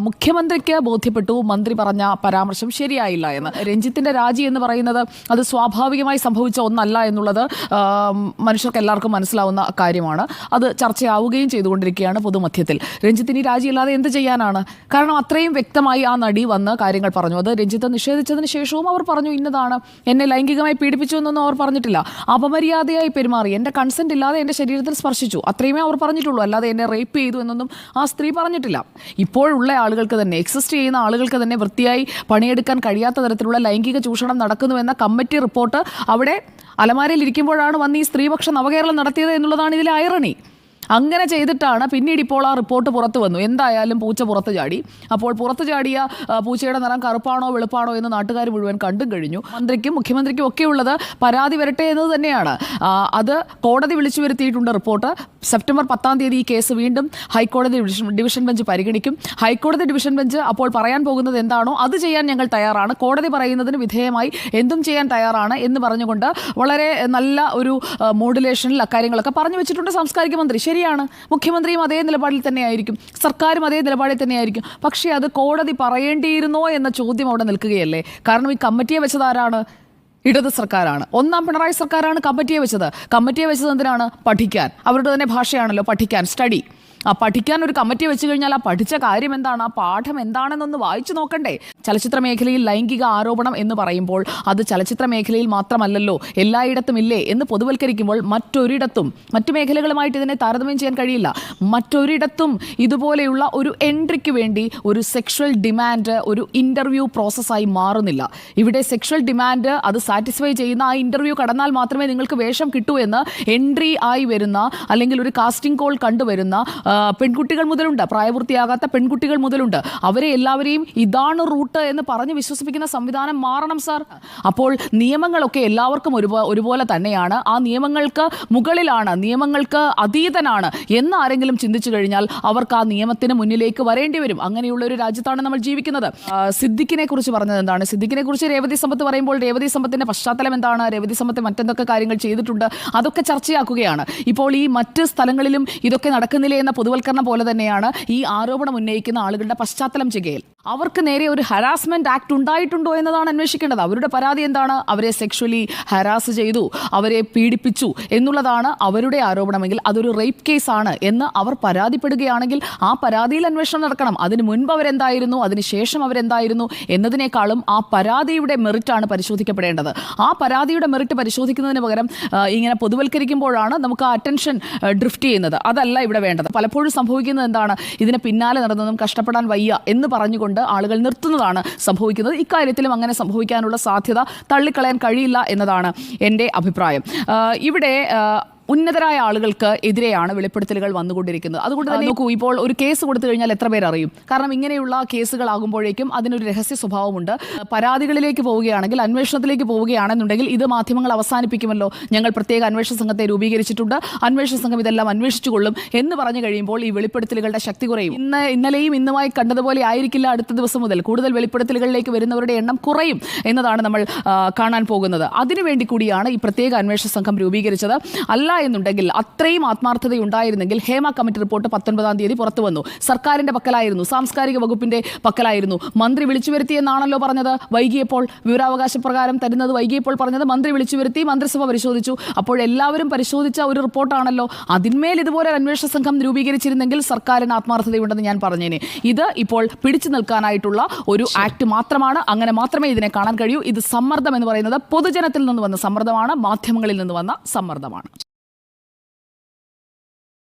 മുഖ്യമന്ത്രിക്ക് ബോധ്യപ്പെട്ടു. മന്ത്രി പറഞ്ഞ പരാമർശം ശരിയായില്ല എന്ന്. രഞ്ജിത്തിന്റെ രാജി എന്ന് പറയുന്നത് അത് സ്വാഭാവികമായി സംഭവിച്ച ഒന്നല്ല എന്നുള്ളത് മനുഷ്യർക്ക് എല്ലാവർക്കും മനസ്സിലാവുന്ന കാര്യമാണ്. അത് ചർച്ചയാവുകയും ചെയ്തുകൊണ്ടിരിക്കുകയാണ് പൊതുമധ്യത്തിൽ. രഞ്ജിത്തിന് ഈ രാജിയില്ലാതെ എന്ത് ചെയ്യാനാണ്? കാരണം അത്രയും വ്യക്തമായി ആ നടി വന്ന് കാര്യങ്ങൾ പറഞ്ഞു. അത് രഞ്ജിത്ത് നിഷേധിച്ചതിന് ശേഷവും അവർ പറഞ്ഞു ഇന്നതാണ്. എന്നെ ലൈംഗികമായി പീഡിപ്പിച്ചു എന്നൊന്നും അവർ പറഞ്ഞിട്ടില്ല. അപമര്യാദയായി പെരുമാറി. എന്റെ കൺസെന്റ് ഇല്ലാതെ എന്റെ ശരീരത്തിൽ സ്പർശിച്ചു. അത്രയുമേ അവർ പറഞ്ഞിട്ടുള്ളൂ. അല്ലാതെ എന്നെ റേപ്പ് ചെയ്തു എന്നൊന്നും ആ സ്ത്രീ പറഞ്ഞിട്ടില്ല. ഇപ്പോഴുള്ള ആളുകൾക്ക് തന്നെ എക്സിസ്റ്റ് ചെയ്യുന്ന ആളുകൾക്ക് തന്നെ വൃത്തിയായി പണിയെടുക്കാൻ കഴിയാത്ത തരത്തിലുള്ള ലൈംഗിക ചൂഷണം നടക്കുന്നുവെന്ന കമ്മിറ്റി റിപ്പോർട്ട് അവിടെ അലമാരയിൽ ഇരിക്കുമ്പോഴാണ് വന്ന് ഈ സ്ത്രീപക്ഷ നവകേരളം നടത്തിയത് എന്നുള്ളതാണ് ഇതിലെ ഐറണി അങ്ങനെ ചെയ്തിട്ടാണ് പിന്നീട് ഇപ്പോൾ ആ റിപ്പോർട്ട് പുറത്തു വന്നു. എന്തായാലും പൂച്ച പുറത്ത് ചാടി. അപ്പോൾ പുറത്ത് ചാടിയ പൂച്ചയുടെ നിറം കറുപ്പാണോ വെളുപ്പാണോ എന്ന് നാട്ടുകാർ മുഴുവൻ കണ്ടും കഴിഞ്ഞു. മന്ത്രിക്കും മുഖ്യമന്ത്രിക്കും ഒക്കെ ഉള്ളത് പരാതി വരട്ടെ എന്നത് തന്നെയാണ്. അത് കോടതി വിളിച്ചു വരുത്തിയിട്ടുണ്ട് റിപ്പോർട്ട്. സെപ്റ്റംബർ പത്താം തീയതി ഈ കേസ് വീണ്ടും ഹൈക്കോടതി ഡിവിഷൻ ബെഞ്ച് പരിഗണിക്കും. ഹൈക്കോടതി ഡിവിഷൻ ബെഞ്ച് അപ്പോൾ പറയാൻ പോകുന്നത് എന്താണോ അത് ചെയ്യാൻ ഞങ്ങൾ തയ്യാറാണ്. കോടതി പറയുന്നതിന് വിധേയമായി എന്തും ചെയ്യാൻ തയ്യാറാണ് എന്ന് പറഞ്ഞുകൊണ്ട് വളരെ നല്ല ഒരു മോഡുലേഷനിൽ അക്കാര്യങ്ങളൊക്കെ പറഞ്ഞു വെച്ചിട്ടുണ്ട് സാംസ്കാരിക മന്ത്രി. ശരിയാണ്. മുഖ്യമന്ത്രിയും അതേ നിലപാടിൽ തന്നെയായിരിക്കും. സർക്കാരും അതേ നിലപാടിൽ തന്നെയായിരിക്കും. പക്ഷേ അത് കോടതി പറയേണ്ടിയിരുന്നോ എന്ന ചോദ്യം അവിടെ നിൽക്കുകയല്ലേ? കാരണം ഈ കമ്മിറ്റിയെ വെച്ചതാരാണ്? ഇടത് സർക്കാരാണ്. ഒന്നാം പിണറായി സർക്കാരാണ് കമ്മിറ്റിയെ വെച്ചത്. കമ്മിറ്റിയെ വെച്ചത് എന്തിനാണ്? പഠിക്കാൻ. അവരുടെ തന്നെ ഭാഷയാണല്ലോ പഠിക്കാൻ. സ്റ്റഡി. ആ പഠിക്കാൻ ഒരു കമ്മിറ്റി വെച്ച് കഴിഞ്ഞാൽ ആ പഠിച്ച കാര്യം എന്താണ്? ആ പാഠം എന്താണെന്നൊന്ന് വായിച്ചു നോക്കണ്ടേ. ചലച്ചിത്ര മേഖലയിൽ ലൈംഗിക ആരോപണം എന്ന് പറയുമ്പോൾ അത് ചലച്ചിത്ര മേഖലയിൽ മാത്രമല്ലല്ലോ എല്ലായിടത്തും ഇല്ലേ എന്ന് പൊതുവൽക്കരിക്കുമ്പോൾ മറ്റൊരിടത്തും മറ്റു മേഖലകളുമായിട്ട് ഇതിനെ താരതമ്യം ചെയ്യാൻ കഴിയില്ല. മറ്റൊരിടത്തും ഇതുപോലെയുള്ള ഒരു എൻട്രിക്ക് വേണ്ടി ഒരു സെക്ഷൽ ഡിമാൻഡ് ഒരു ഇന്റർവ്യൂ പ്രോസസ്സായി മാറുന്നില്ല. ഇവിടെ സെക്ഷൽ ഡിമാൻഡ് അത് സാറ്റിസ്ഫൈ ചെയ്യുന്ന ആ ഇന്റർവ്യൂ കടന്നാൽ മാത്രമേ നിങ്ങൾക്ക് വേഷം കിട്ടൂ എന്ന് എൻട്രി ആയി വരുന്ന അല്ലെങ്കിൽ ഒരു കാസ്റ്റിംഗ് കോൾ കണ്ടുവരുന്ന പെൺകുട്ടികൾ മുതലുണ്ട്. പ്രായപൂർത്തിയാകാത്ത പെൺകുട്ടികൾ മുതലുണ്ട്. അവരെ എല്ലാവരെയും ഇതാണ് റൂട്ട് എന്ന് പറഞ്ഞ് വിശ്വസിപ്പിക്കുന്ന സംവിധാനം മാറണം സാർ. അപ്പോൾ നിയമങ്ങളൊക്കെ എല്ലാവർക്കും ഒരുപോ ഒരുപോലെ തന്നെയാണ്. ആ നിയമങ്ങൾക്ക് മുകളിലാണ് നിയമങ്ങൾക്ക് അതീതനാണ് എന്ന് ആരെങ്കിലും ചിന്തിച്ചു കഴിഞ്ഞാൽ അവർക്ക് ആ നിയമത്തിന് മുന്നിലേക്ക് വരേണ്ടി വരും. അങ്ങനെയുള്ള ഒരു രാജ്യത്താണ് നമ്മൾ ജീവിക്കുന്നത്. സിദ്ദിഖിനെ കുറിച്ച് പറഞ്ഞത് എന്താണ്? സിദ്ദിഖിനെ കുറിച്ച് രേവതി സമ്പത്ത് പറയുമ്പോൾ രേവതി സമ്പത്തിന്റെ പശ്ചാത്തലം എന്താണ്? രേവതി സമ്പത്ത് മറ്റെന്തൊക്കെ കാര്യങ്ങൾ ചെയ്തിട്ടുണ്ട്? അതൊക്കെ ചർച്ചയാക്കുകയാണ്. ഇപ്പോൾ ഈ മറ്റ് സ്ഥലങ്ങളിലും ഇതൊക്കെ നടക്കുന്നില്ലേ എന്ന പൊതുവൽക്കരണം പോലെ തന്നെയാണ് ഈ ആരോപണം ഉന്നയിക്കുന്ന ആളുകളുടെ പശ്ചാത്തലം ചെയ്യുകയിൽ. അവർക്ക് നേരെ ഒരു ഹരാസ്മെന്റ് ആക്ട് ഉണ്ടായിട്ടുണ്ടോ എന്നതാണ് അന്വേഷിക്കേണ്ടത്. അവരുടെ പരാതി എന്താണ്? അവരെ സെക്ഷലി ഹരാസ് ചെയ്തു അവരെ പീഡിപ്പിച്ചു എന്നുള്ളതാണ് അവരുടെ ആരോപണമെങ്കിൽ അതൊരു റേപ്പ് കേസാണ് എന്ന് അവർ പരാതിപ്പെടുകയാണെങ്കിൽ ആ പരാതിയിൽ അന്വേഷണം നടക്കണം. അതിന് മുൻപ് അവരെന്തായിരുന്നു? അതിനുശേഷം അവരെന്തായിരുന്നു? എന്നതിനേക്കാളും ആ പരാതിയുടെ മെറിറ്റാണ് പരിശോധിക്കപ്പെടേണ്ടത്. ആ പരാതിയുടെ മെറിറ്റ് പരിശോധിക്കുന്നതിന് പകരം ഇങ്ങനെ പൊതുവൽക്കരിക്കുമ്പോഴാണ് നമുക്ക് ആ അറ്റൻഷൻ ഡ്രിഫ്റ്റ് ചെയ്യുന്നത്. അതല്ല ഇവിടെ വേണ്ടത്. പലപ്പോഴും സംഭവിക്കുന്നത് എന്താണ്? ഇതിന് പിന്നാലെ നടന്നതും കഷ്ടപ്പെടാൻ വയ്യ എന്ന് പറഞ്ഞുകൊണ്ട് ആളുകൾ നിർത്തുന്നതാണ് സംഭവിക്കുന്നത്. ഇക്കാര്യത്തിലും അങ്ങനെ സംഭവിക്കാനുള്ള സാധ്യത തള്ളിക്കളയാൻ കഴിയില്ല എന്നതാണ് എന്റെ അഭിപ്രായം. ഇവിടെ ഉന്നതരായ ആളുകൾക്ക് എതിരെയാണ് വെളിപ്പെടുത്തലുകൾ വന്നുകൊണ്ടിരിക്കുന്നത്. അതുകൊണ്ട് തന്നെ നോക്കൂ ഇപ്പോൾ ഒരു കേസ് കൊടുത്തു കഴിഞ്ഞാൽ എത്ര പേർ അറിയും? കാരണം ഇങ്ങനെയുള്ള കേസുകളാകുമ്പോഴേക്കും അതിനൊരു രഹസ്യ സ്വഭാവമുണ്ട്. പരാതികളിലേക്ക് പോവുകയാണെങ്കിൽ അന്വേഷണത്തിലേക്ക് പോവുകയാണെന്നുണ്ടെങ്കിൽ ഇത് മാധ്യമങ്ങൾ അവസാനിപ്പിക്കുമല്ലോ. ഞങ്ങൾ പ്രത്യേക അന്വേഷണ സംഘത്തെ രൂപീകരിച്ചിട്ടുണ്ട്. അന്വേഷണ സംഘം ഇതെല്ലാം അന്വേഷിച്ചുകൊള്ളും എന്ന് പറഞ്ഞു കഴിയുമ്പോൾ ഈ വെളിപ്പെടുത്തലുകളുടെ ശക്തി കുറയും. ഇന്ന് ഇന്നലെയും ഇന്നുമായി കണ്ടതുപോലെ ആയിരിക്കില്ല അടുത്ത ദിവസം മുതൽ. കൂടുതൽ വെളിപ്പെടുത്തലുകളിലേക്ക് വരുന്നവരുടെ എണ്ണം കുറയും എന്നതാണ് നമ്മൾ കാണാൻ പോകുന്നത്. അതിനുവേണ്ടി കൂടിയാണ് ഈ പ്രത്യേക അന്വേഷണ സംഘം രൂപീകരിച്ചത്. അല്ല എന്നുണ്ടെങ്കിൽ അത്രയും ആത്മാർത്ഥതയുണ്ടായിരുന്നെങ്കിൽ ഹേമ കമ്മിറ്റി റിപ്പോർട്ട് പത്തൊൻപതാം തീയതി പുറത്തു വന്നു. സർക്കാരിന്റെ പക്കലായിരുന്നു സാംസ്കാരിക വകുപ്പിന്റെ പക്കലായിരുന്നു. മന്ത്രി വിളിച്ചു വരുത്തിയെന്നാണല്ലോ പറഞ്ഞത്. വൈകിയപ്പോൾ വിവരാവകാശ പ്രകാരം തരുന്നത് വൈകിയപ്പോൾ പറഞ്ഞത് മന്ത്രി വിളിച്ചു വരുത്തി മന്ത്രിസഭ പരിശോധിച്ചു. അപ്പോൾ എല്ലാവരും പരിശോധിച്ച ഒരു റിപ്പോർട്ടാണല്ലോ. അതിന്മേൽ ഇതുപോലെ അന്വേഷണ സംഘം രൂപീകരിച്ചിരുന്നെങ്കിൽ സർക്കാരിന് ആത്മാർത്ഥതയുണ്ടെന്ന് ഞാൻ പറഞ്ഞേനെ. ഇത് ഇപ്പോൾ പിടിച്ചു നിൽക്കാനായിട്ടുള്ള ഒരു ആക്ട് മാത്രമാണ്. അങ്ങനെ മാത്രമേ ഇതിനെ കാണാൻ കഴിയൂ. ഇത് സമ്മർദ്ദം എന്ന് പറയുന്നത് പൊതുജനത്തിൽ നിന്ന് വന്ന സമ്മർദ്ദമാണ്. മാധ്യമങ്ങളിൽ നിന്ന് വന്ന സമ്മർദ്ദമാണ്.